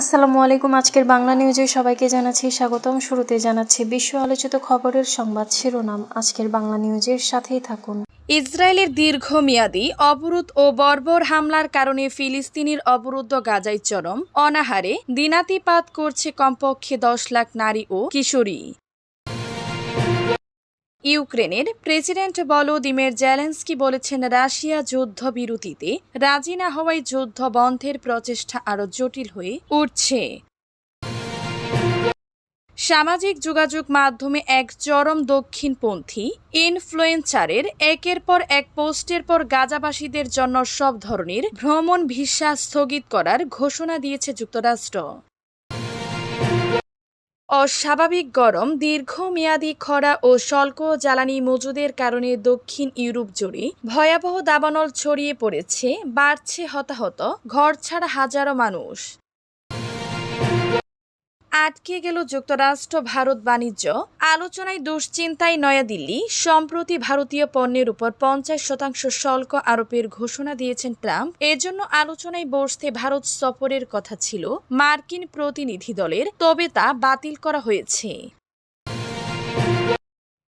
আসসালামু আলাইকুম, আজকের বাংলা নিউজে সবাইকে জানাচ্ছি স্বাগতম। শুরুতে জানাচ্ছি বিশ্ব আলোচিত খবরের সংবাদ শিরোনাম। আজকের বাংলা নিউজের সাথেই থাকুন। ইসরায়েলের দীর্ঘমেয়াদী অবরোধ ও বর্বর হামলার কারণে ফিলিস্তিনির অবরুদ্ধ গাজায় চরম অনাহারে, দিনাতিপাত করছে কমপক্ষে দশ লাখ নারী ও কিশোরী। ইউক্রেনের প্রেসিডেন্ট ভলোদিমির জেলেন্সকি বলেছেন, রাশিয়া যুদ্ধবিরতিতে রাজি না হওয়ায় যুদ্ধ বন্ধের প্রচেষ্টা আরও জটিল হয়ে উঠছে। সামাজিক যোগাযোগ মাধ্যমে এক চরম দক্ষিণপন্থী ইনফ্লুয়েন্সারের একের পর এক পোস্টের পর গাজাবাসীদের জন্য সব ধরনের ভ্রমণ ভিসা স্থগিত করার ঘোষণা দিয়েছে যুক্তরাষ্ট্র। অস্বাভাবিক গরম, দীর্ঘমেয়াদী খরা ও স্বল্প জ্বালানি মজুদের কারণে দক্ষিণ ইউরোপ জুড়ে ভয়াবহ দাবানল ছড়িয়ে পড়েছে, বাড়ছে হতাহত ঘর ছাড়া হাজারো মানুষ। আটকে গেল যুক্তরাষ্ট্র ভারত বাণিজ্য। আলোচনায় দুশ্চিন্তায় নয়াদিল্লি, সম্প্রতি ভারতীয় পণ্যের উপর পঞ্চাশ শতাংশ শুল্ক আরোপের ঘোষণা দিয়েছেন ট্রাম্প। এজন্য আলোচনায় বসতে ভারত সফরের কথা ছিল মার্কিন প্রতিনিধি দলের, তবে তা বাতিল করা হয়েছে।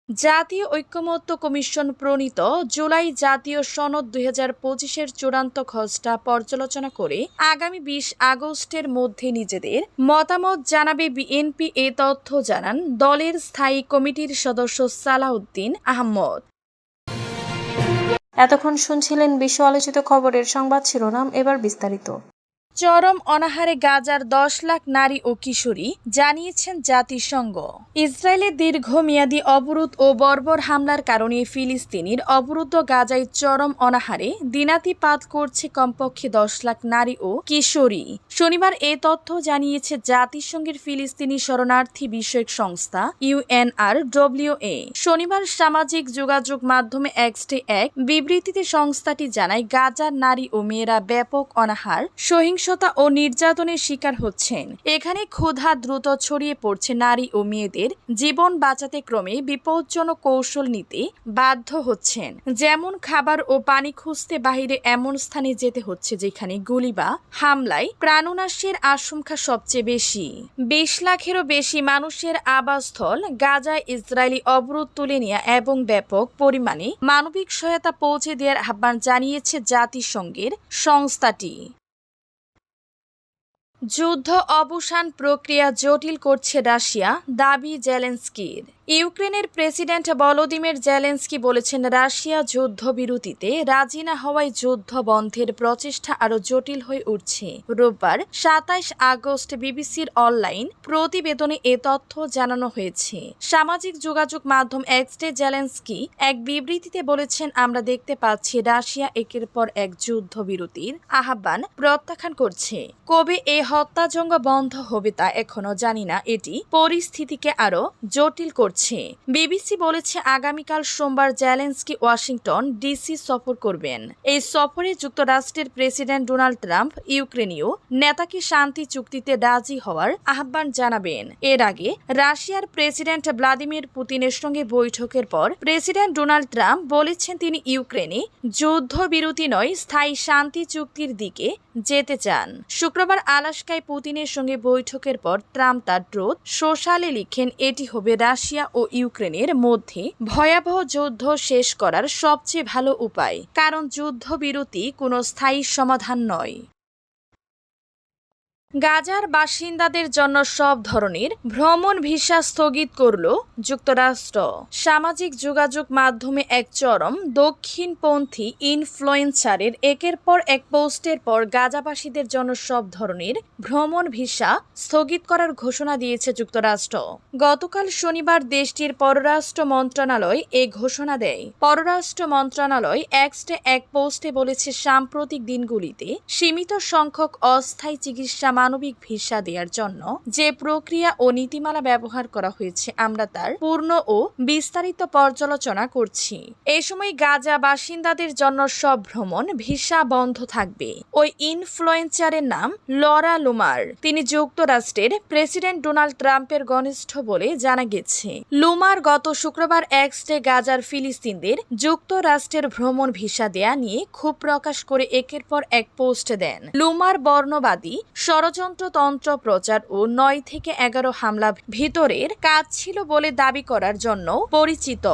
জাতীয় ঐক্যমত্য কমিশন প্রণীত জুলাই জাতীয় সনদ দুই হাজার পঁচিশের চূড়ান্ত খসড়া পর্যালোচনা করে আগামী বিশ আগস্টের মধ্যে নিজেদের মতামত জানাবে বিএনপি। এ তথ্য জানান দলের স্থায়ী কমিটির সদস্য সালাউদ্দিন আহমদ। এতক্ষণ শুনছিলেন বিশ্ব আলোচিত খবরের সংবাদ শিরোনাম, এবার বিস্তারিত। চরম অনাহারে গাজার দশ লাখ নারী ও কিশোরী জানিয়েছেন জাতিসংঘ। ইসরায়েলের দীর্ঘমেয়াদী অবরোধ ও বর্বর হামলার কারণে ফিলিস্তিনির অবরুদ্ধ গাজায় চরম অনাহারে দিনাতিপাত করছে কমপক্ষে দশ লাখ নারী ও কিশোরী। শনিবার এ তথ্য জানিয়েছে জাতিসংঘের ফিলিস্তিনি শরণার্থী বিষয়ক সংস্থা ইউএনআর ডব্লিউএ শনিবার সামাজিক যোগাযোগ মাধ্যমে এক্সটে এক বিবৃতিতে সংস্থাটি জানায়, গাজার নারী ও মেয়েরা ব্যাপক অনাহার সহিংসতা ও নির্যাতনের শিকার হচ্ছেন। এখানে ক্ষুধা দ্রুত ছড়িয়ে পড়ছে নারী ও মেয়েদের। জীবন বাঁচাতে ক্রমে বিপজ্জনক কৌশল নিতে বাধ্য হচ্ছেন। যেমন খাবার ও পানি খুঁজতে বাহিরে এমন স্থানে যেতে হচ্ছে যেখানে গুলি বা হামলায় প্রাণনাশের আশঙ্কা সবচেয়ে বেশি। বিশ লাখেরও বেশি মানুষের আবাসস্থল গাজায় ইসরায়েলি অবরোধ তুলে নেওয়া এবং ব্যাপক পরিমাণে মানবিক সহায়তা পৌঁছে দেওয়ার আহ্বান জানিয়েছে জাতিসংঘের সংস্থাটি। যুদ্ধ অবসান প্রক্রিয়া জটিল করছে রাশিয়া, দাবি জেলেন্সকির। ইউক্রেনের প্রেসিডেন্ট ভলোদিমির জেলেন্সকি বলেছেন, রাশিয়া যুদ্ধবিরতিতে রাজি না হওয়ায় যুদ্ধ বন্ধের প্রচেষ্টা আরও জটিল হয়ে উঠছে। রোববার সাতাইশ আগস্ট বিবিসির অনলাইন প্রতিবেদনে এ তথ্য জানানো হয়েছে। সামাজিক যোগাযোগ মাধ্যম এক্সটে জেলেন্সকি এক বিবৃতিতে বলেছেন, আমরা দেখতে পাচ্ছি রাশিয়া একের পর এক যুদ্ধবিরতির আহ্বান প্রত্যাখ্যান করছে। কবে এ হত্যাযজ্ঞ বন্ধ হবে তা এখনও জানি না। এটি পরিস্থিতিকে আরও জটিল করছে। বিবিসি বলেছে আগামীকাল সোমবার জেলেন্সকি, ওয়াশিংটন ডিসি সফর করবেন। এই সফরে যুক্তরাষ্ট্রের প্রেসিডেন্ট ডোনাল্ড ট্রাম্প, ইউক্রেনীয় নেতাকে শান্তি চুক্তিতে রাজি হওয়ার আহ্বান জানাবেন। এর আগে রাশিয়ার প্রেসিডেন্ট ভ্লাদিমির পুতিনের সঙ্গে বৈঠকের পর প্রেসিডেন্ট ডোনাল্ড ট্রাম্প বলেছেন তিনি ইউক্রেনে যুদ্ধবিরতি নয়, স্থায়ী শান্তি চুক্তির দিকে যেতে চান। শুক্রবার আলাস্কায় পুতিনের সঙ্গে বৈঠকের পর ট্রাম্প তার ড্রোথ সোশ্যালে লিখেন, এটি হবে রাশিয়া ও ইউক্রেনের মধ্যে ভয়াবহ যুদ্ধ শেষ করার সবচেয়ে ভালো উপায়। কারণ যুদ্ধবিরতি কোনো স্থায়ী সমাধান নয়। গাজার বাসিন্দাদের জন্য সব ধরনের ভ্রমণ ভিসা স্থগিত করল যুক্তরাষ্ট্র। সামাজিক যোগাযোগ মাধ্যমে এক চরম দক্ষিণপন্থী ইনফ্লুয়েন্সারের একের পর এক পোস্টের পর গাজাবাসীদের জন্য সব ধরনের ভ্রমণ ভিসা স্থগিত করার ঘোষণা দিয়েছে যুক্তরাষ্ট্র। গতকাল শনিবার দেশটির পররাষ্ট্র মন্ত্রণালয় এ ঘোষণা দেয়। পররাষ্ট্র মন্ত্রণালয় এক্সটে এক পোস্টে বলেছে, সাম্প্রতিক দিনগুলিতে সীমিত সংখ্যক অস্থায়ী চিকিৎসা মানবিক ভিসা দেওয়ার জন্য যে প্রক্রিয়া ও নীতিমালা ব্যবহার করা হয়েছে, আমরা তার পূর্ণ ও বিস্তারিত পর্যালোচনা করছি। এ সময় গাজা বাসিন্দাদের জন্য সব ভ্রমণ ভিসা বন্ধ থাকবে। ওই ইনফ্লুয়েন্সারের নাম লরা লুমার। তিনি যুক্তরাষ্ট্রের প্রেসিডেন্ট ডোনাল্ড ট্রাম্পের ঘনিষ্ঠ বলে জানা গেছে। লুমার গত শুক্রবার এক্সটে গাজার ফিলিস্তিনদের যুক্তরাষ্ট্রের ভ্রমণ ভিসা দেয়া নিয়ে ক্ষোভ প্রকাশ করে একের পর এক পোস্ট দেন। লুমার বর্ণবাদী ষড়যন্ত্রতন্ত্র প্রচার ও নয় থেকে এগারো হামলা ভিতরের কাজ ছিল বলে দাবি করার জন্য পরিচিত।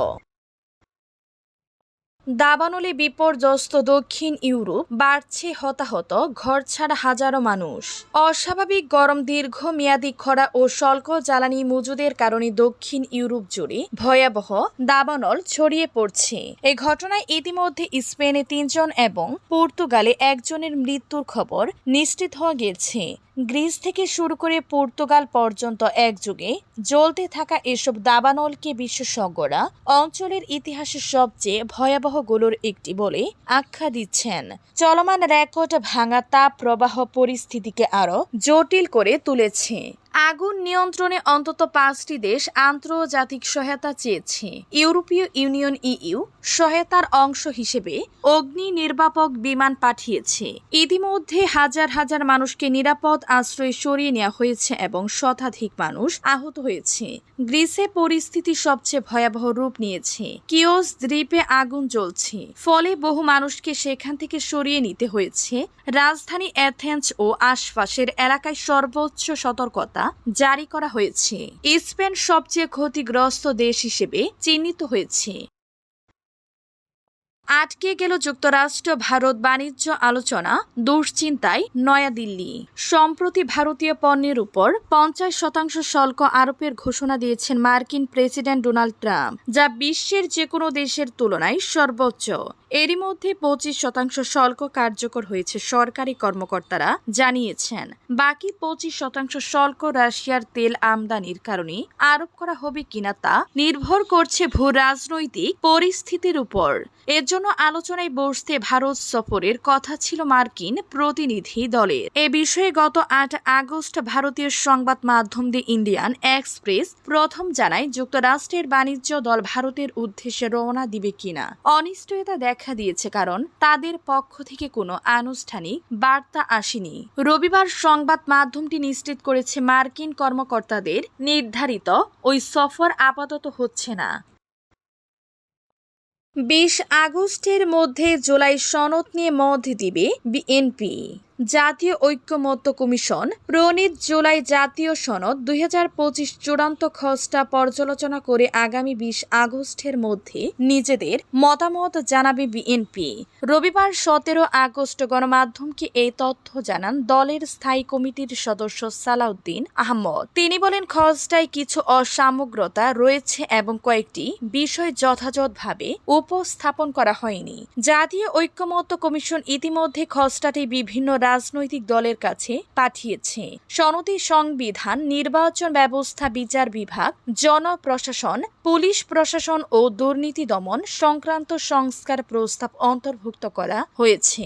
দাবানলে বিপর্যস্ত দক্ষিণ ইউরোপ বাড়ছে হতাহত, ঘরছাড়া হাজারো মানুষ। অস্বাভাবিক গরম দীর্ঘমেয়াদী খরা ও স্বল্প জ্বালানি মজুদের কারণে দক্ষিণ ইউরোপ জুড়ে ভয়াবহ দাবানল ছড়িয়ে পড়ছে। এ ঘটনায় ইতিমধ্যে স্পেনে তিনজন এবং পর্তুগালে একজনের মৃত্যুর খবর নিশ্চিত হওয়া গেছে। গ্রিস থেকে শুরু করে পর্তুগাল পর্যন্ত একযুগে জ্বলতে থাকা এসব দাবানলকে বিশেষজ্ঞরা অঞ্চলের ইতিহাসের সবচেয়ে ভয়াবহগুলোর একটি বলে আখ্যা দিচ্ছেন। চলমান রেকর্ড ভাঙা তাপ প্রবাহ পরিস্থিতিকে আরও জটিল করে তুলেছে। আগুন নিয়ন্ত্রণে অন্তত পাঁচটি দেশ আন্তর্জাতিক সহায়তা চেয়েছে। ইউরোপীয় ইউনিয়ন ইইউ সহায়তার অংশ হিসেবে অগ্নি নির্বাপক বিমান পাঠিয়েছে। ইতিমধ্যে হাজার হাজার মানুষকে নিরাপদ আশ্রয় সরিয়ে নেওয়া হয়েছে এবং শতাধিক মানুষ আহত হয়েছে। গ্রিসে পরিস্থিতি সবচেয়ে ভয়াবহ রূপ নিয়েছে। কিওস দ্বীপে আগুন জ্বলছে। ফলে বহু মানুষকে সেখান থেকে সরিয়ে নিতে হয়েছে। রাজধানী অ্যাথেন্স ও আশপাশের এলাকায় সর্বোচ্চ সতর্কতা। জারি করা হয়েছে। স্পেন সবচেয়ে ক্ষতিগ্রস্ত দেশ হিসেবে চিহ্নিত হয়েছে। আটকে গেল যুক্তরাষ্ট্র ভারত বাণিজ্য আলোচনা, দুশ্চিন্তায় নয়াদিল্লি। সম্প্রতি ভারতীয় পণ্যের উপর পঞ্চাশ শতাংশ শুল্ক আরোপের ঘোষণা দিয়েছেন মার্কিন প্রেসিডেন্ট ডোনাল্ড ট্রাম্প, যা বিশ্বের যে কোনো দেশের তুলনায় সর্বোচ্চ। এরই মধ্যে পঁচিশ শতাংশ শুল্ক কার্যকর হয়েছে সরকারি কর্মকর্তারা, জানিয়েছেন। বাকি পঁচিশ শতাংশ শুল্ক রাশিয়ার তেল আমদানির কারণে আরোপ করা হবে কিনা তা নির্ভর করছে ভূ রাজনৈতিক পরিস্থিতির উপর। এর জন্য আলোচনায় বসতে ভারত সফরের কথা ছিল মার্কিন প্রতিনিধি দলের। এ বিষয়ে গত আট আগস্ট ভারতীয় সংবাদ মাধ্যম দি ইন্ডিয়ান এক্সপ্রেস প্রথম জানায়, যুক্তরাষ্ট্রের বাণিজ্য দল ভারতের উদ্দেশ্যে রওনা দিবে কিনা। অনিশ্চয়তা দেখা দিয়েছে, কারণ তাদের পক্ষ থেকে কোনো আনুষ্ঠানিক বার্তা আসেনি। রবিবার সংবাদ মাধ্যমটি নিশ্চিত করেছে, মার্কিন কর্মকর্তাদের নির্ধারিত ওই সফর আপাতত হচ্ছে না। বিশ আগস্টের মধ্যে জুলাই সনদ নিয়ে মত দিবে বিএনপি। জাতীয় ঐক্যমত্য কমিশন প্রণীত জুলাই জাতীয় সনদ দুই হাজার পঁচিশ চূড়ান্ত খসড়া পর্যালোচনা করে আগামী বিশ আগস্টের মধ্যে নিজেদের মতামত জানাবে বিএনপি। রবিবার সতেরো আগস্ট গণমাধ্যমকে এই তথ্য জানান দলের স্থায়ী কমিটির সদস্য সালাউদ্দিন আহমদ। তিনি বলেন, খসড়ায় কিছু অসামগ্রতা রয়েছে এবং কয়েকটি বিষয় যথাযথভাবে উপস্থাপন করা হয়নি। জাতীয় ঐক্যমত্য কমিশন ইতিমধ্যে খসড়াটি বিভিন্ন রাজনৈতিক দলের কাছে পাঠিয়েছে। সনতি সংবিধান, নির্বাচন ব্যবস্থা, বিচার বিভাগ, জনপ্রশাসন, পুলিশ প্রশাসন ও দুর্নীতি দমন সংক্রান্ত সংস্কার প্রস্তাব অন্তর্ভুক্ত করা হয়েছে।